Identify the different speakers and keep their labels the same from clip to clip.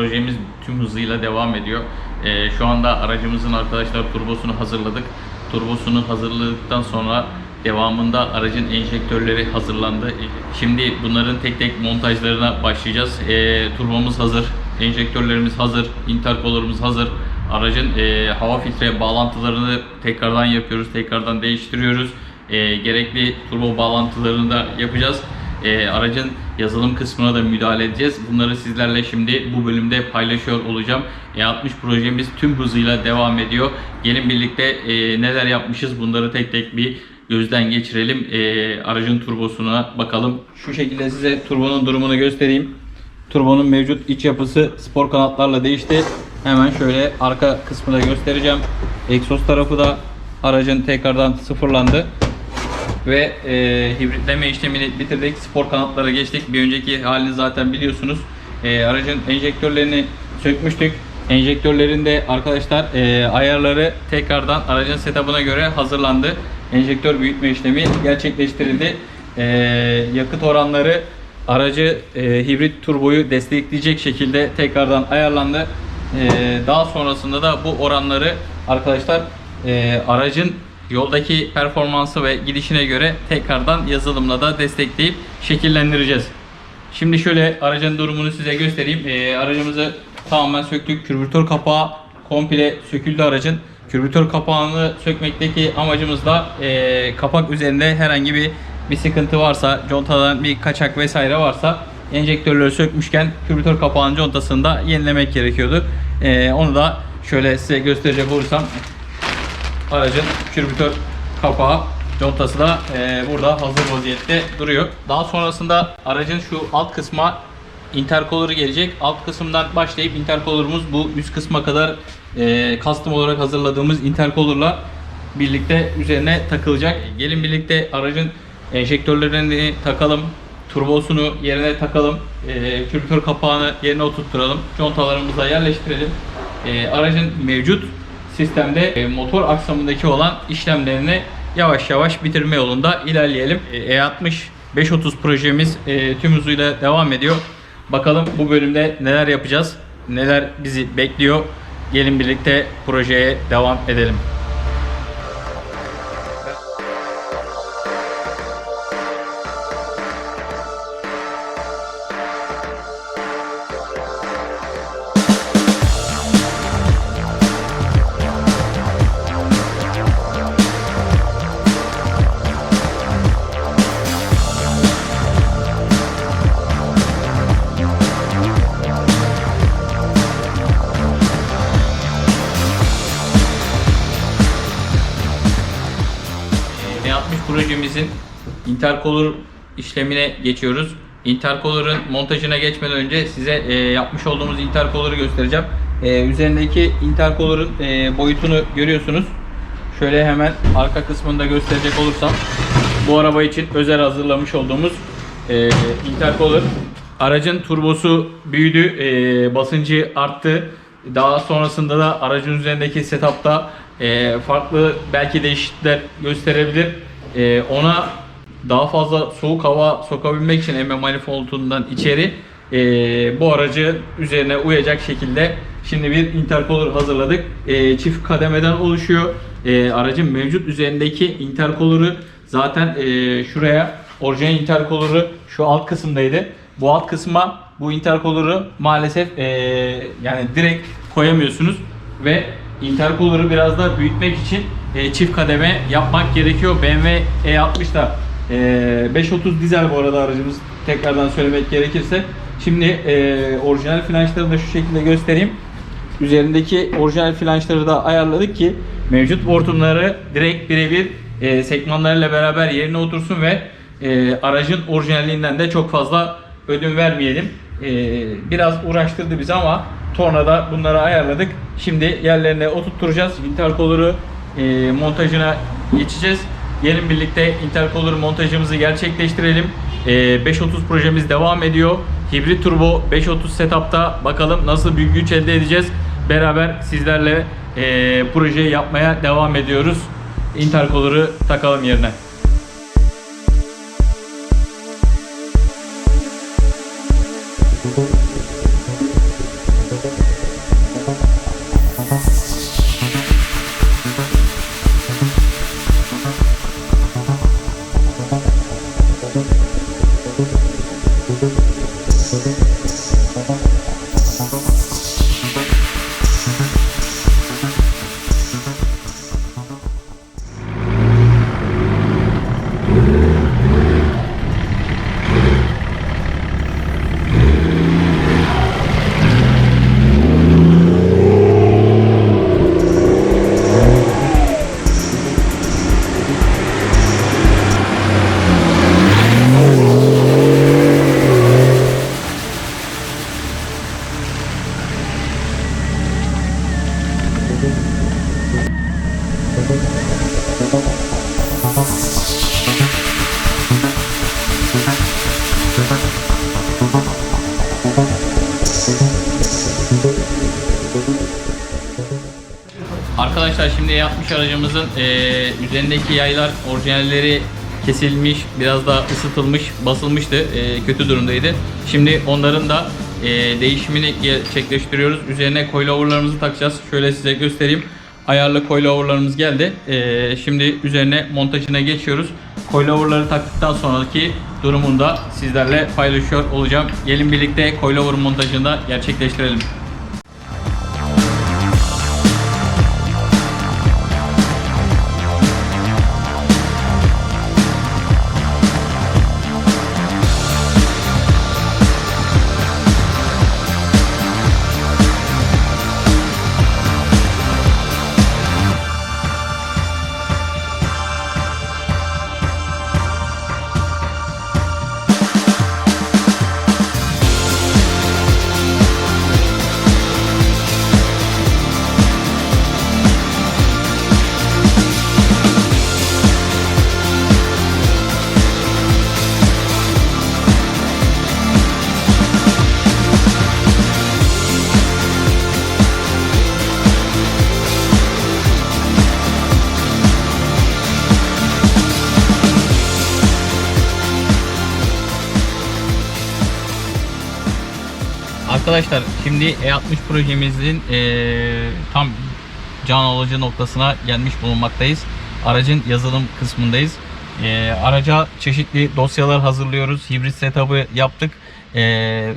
Speaker 1: BMW E60 projemiz tüm hızıyla devam ediyor. Ee, şu anda aracımızın arkadaşlar turbosunu hazırladık. Turbosunu hazırladıktan sonra devamında aracın enjektörleri hazırlandı. Şimdi bunların tek tek montajlarına başlayacağız. Ee, turbomuz hazır, enjektörlerimiz hazır, intercooler'ımız hazır. Aracın e, hava filtre bağlantılarını tekrardan yapıyoruz, tekrardan değiştiriyoruz. E, gerekli turbo bağlantılarını da yapacağız. E, aracın yazılım kısmına da müdahale edeceğiz. Bunları sizlerle şimdi bu bölümde paylaşıyor olacağım. E60 projemiz tüm hızıyla devam ediyor. Gelin birlikte e, neler yapmışız bunları tek tek bir gözden geçirelim. E, aracın turbosuna bakalım. Şu şekilde size turbonun durumunu göstereyim. Turbonun mevcut iç yapısı spor kanatlarla değişti. Hemen şöyle arka kısmı da göstereceğim. Egzoz tarafı da aracın tekrardan sıfırlandı. Ve e, hibritleme işlemini bitirdik. Spor kanatlara geçtik. Bir önceki halini zaten biliyorsunuz. E, aracın enjektörlerini sökmüştük. Enjektörlerin de arkadaşlar e, ayarları tekrardan aracın setup'ına göre hazırlandı. Enjektör büyütme işlemi gerçekleştirildi. E, yakıt oranları aracı e, hibrit turboyu destekleyecek şekilde tekrardan ayarlandı. E, daha sonrasında da bu oranları arkadaşlar e, aracın yoldaki performansı ve gidişine göre tekrardan yazılımla da destekleyip şekillendireceğiz. Şimdi şöyle aracın durumunu size göstereyim. E, aracımızı tamamen söktük. Kürbütör kapağı komple söküldü aracın. Kürbütör kapağını sökmekteki amacımız da e, kapak üzerinde herhangi bir bir sıkıntı varsa, contadan bir kaçak vesaire varsa enjektörleri sökmüşken kürbütör kapağının contasını da yenilemek gerekiyordu. E, onu da şöyle size gösterecek olursam aracın kürbütör kapağı contası da e, burada hazır vaziyette duruyor. Daha sonrasında aracın şu alt kısma intercooler'ı gelecek. Alt kısımdan başlayıp intercooler'ımız bu üst kısma kadar e, custom olarak hazırladığımız intercooler'la birlikte üzerine takılacak. Gelin birlikte aracın enjektörlerini takalım. Turbosunu yerine takalım. E, kürbütör kapağını yerine oturtturalım. Contalarımıza yerleştirelim. E, aracın mevcut sistemde e, motor aksamındaki olan işlemlerini yavaş yavaş bitirme yolunda ilerleyelim. E, E60 530 projemiz e, tüm hızıyla devam ediyor. Bakalım bu bölümde neler yapacağız, neler bizi bekliyor. Gelin birlikte projeye devam edelim. E60 projemizin intercooler işlemine geçiyoruz. Intercooler'ın montajına geçmeden önce size e, yapmış olduğumuz intercooler'ı göstereceğim. E, üzerindeki intercooler'ın e, boyutunu görüyorsunuz. Şöyle hemen arka kısmında gösterecek olursam bu araba için özel hazırlamış olduğumuz e, intercooler. Aracın turbosu büyüdü, e, basıncı arttı. Daha sonrasında da aracın üzerindeki setupta e, farklı belki değişiklikler gösterebilir. E, ona daha fazla soğuk hava sokabilmek için emme manifoldundan içeri e, bu aracı üzerine uyacak şekilde şimdi bir intercooler hazırladık. Çift kademeden oluşuyor. Aracın mevcut üzerindeki intercooler'ı zaten şuraya orijinal intercooler'ı şu alt kısımdaydı. Bu alt kısma bu intercooler'ı maalesef yani direkt koyamıyorsunuz ve intercooler'ı biraz da büyütmek için e, çift kademe yapmak gerekiyor. BMW E60'da e, 530 dizel bu arada aracımız tekrardan söylemek gerekirse. Şimdi e, orijinal flanşlarını da şu şekilde göstereyim. Üzerindeki orijinal flanşları da ayarladık ki mevcut hortumları direkt birebir e, sekmanlarıyla beraber yerine otursun ve e, aracın orijinalliğinden de çok fazla ödün vermeyelim. E, biraz uğraştırdı bizi ama tornada bunları ayarladık. Şimdi yerlerine oturtturacağız. Intercooler'ı e, montajına geçeceğiz. Gelin birlikte intercooler montajımızı gerçekleştirelim. E, 530 projemiz devam ediyor. Hibrit turbo 530 setup'ta bakalım nasıl bir güç elde edeceğiz. Beraber sizlerle e, projeyi yapmaya devam ediyoruz. Intercooler'ı takalım yerine. Música Arkadaşlar şimdi yapmış aracımızın eee, üzerindeki yaylar orijinalleri kesilmiş, biraz daha ısıtılmış, basılmıştı, eee, kötü durumdaydı. Şimdi onların da eee, değişimini gerçekleştiriyoruz. Üzerine coiloverlarımızı takacağız. Şöyle size göstereyim. Ayarlı coiloverlarımız geldi. Eee, şimdi üzerine montajına geçiyoruz. Coiloverları taktıktan sonraki durumunu da sizlerle paylaşıyor olacağım. Gelin birlikte coilover montajını da gerçekleştirelim. Arkadaşlar şimdi E60 projemizin eee, tam can alıcı noktasına gelmiş bulunmaktayız. Aracın yazılım kısmındayız. Eee, araca çeşitli dosyalar hazırlıyoruz. Hibrit setup'ı yaptık. Eee,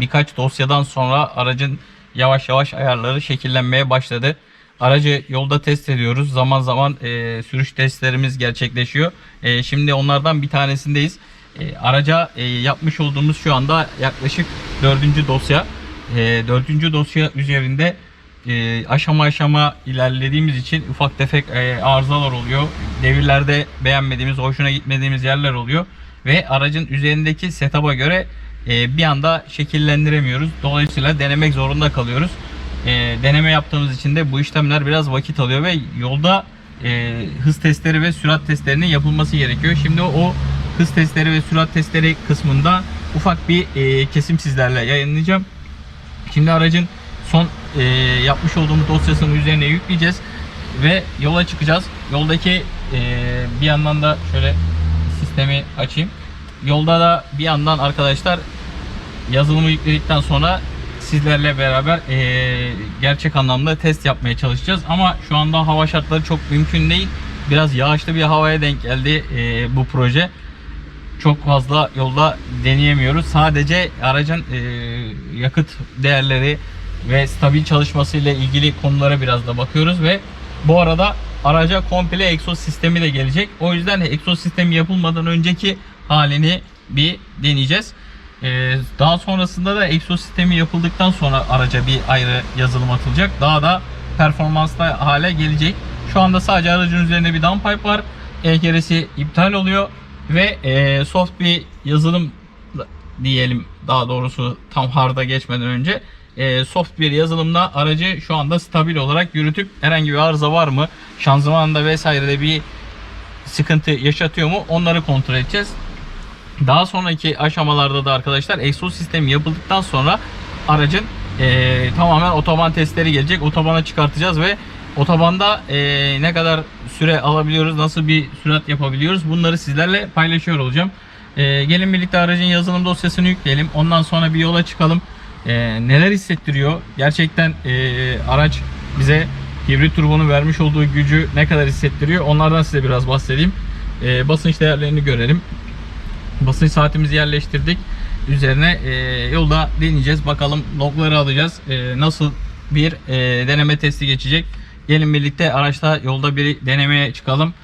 Speaker 1: birkaç dosyadan sonra aracın yavaş yavaş ayarları şekillenmeye başladı. Aracı yolda test ediyoruz. Zaman zaman eee, sürüş testlerimiz gerçekleşiyor. Eee, şimdi onlardan bir tanesindeyiz. E, araca e, yapmış olduğumuz şu anda yaklaşık dördüncü dosya. E, dördüncü dosya üzerinde e, aşama aşama ilerlediğimiz için ufak tefek e, arızalar oluyor. Devirlerde beğenmediğimiz, hoşuna gitmediğimiz yerler oluyor. Ve aracın üzerindeki setup'a göre e, bir anda şekillendiremiyoruz. Dolayısıyla denemek zorunda kalıyoruz. E, deneme yaptığımız için de bu işlemler biraz vakit alıyor ve yolda e, hız testleri ve sürat testlerinin yapılması gerekiyor. Şimdi o hız testleri ve sürat testleri kısmında ufak bir e, kesim sizlerle yayınlayacağım. Şimdi aracın son e, yapmış olduğumuz dosyasının üzerine yükleyeceğiz ve yola çıkacağız. Yoldaki e, bir yandan da şöyle sistemi açayım. Yolda da bir yandan arkadaşlar yazılımı yükledikten sonra sizlerle beraber e, gerçek anlamda test yapmaya çalışacağız. Ama şu anda hava şartları çok mümkün değil. Biraz yağışlı bir havaya denk geldi e, bu proje çok fazla yolda deneyemiyoruz. Sadece aracın e, yakıt değerleri ve stabil çalışması ile ilgili konulara biraz da bakıyoruz ve bu arada araca komple egzoz sistemi de gelecek. O yüzden egzoz sistemi yapılmadan önceki halini bir deneyeceğiz. E, daha sonrasında da egzoz sistemi yapıldıktan sonra araca bir ayrı yazılım atılacak. Daha da performanslı hale gelecek. Şu anda sadece aracın üzerinde bir downpipe var. E-keresi iptal oluyor ve e, soft bir yazılım diyelim daha doğrusu tam hard'a geçmeden önce e, soft bir yazılımla aracı şu anda stabil olarak yürütüp herhangi bir arıza var mı şanzımanda vesairede bir sıkıntı yaşatıyor mu onları kontrol edeceğiz. Daha sonraki aşamalarda da arkadaşlar egzoz sistemi yapıldıktan sonra aracın e, tamamen otoban testleri gelecek. Otobana çıkartacağız ve otobanda e, ne kadar süre alabiliyoruz, nasıl bir sürat yapabiliyoruz bunları sizlerle paylaşıyor olacağım. E, gelin birlikte aracın yazılım dosyasını yükleyelim. Ondan sonra bir yola çıkalım. E, neler hissettiriyor? Gerçekten e, araç bize hibrit turbonun vermiş olduğu gücü ne kadar hissettiriyor? Onlardan size biraz bahsedeyim. E, basınç değerlerini görelim. Basınç saatimizi yerleştirdik. Üzerine e, yolda deneyeceğiz. Bakalım logları alacağız. E, nasıl bir e, deneme testi geçecek. Gelin birlikte araçta yolda bir denemeye çıkalım.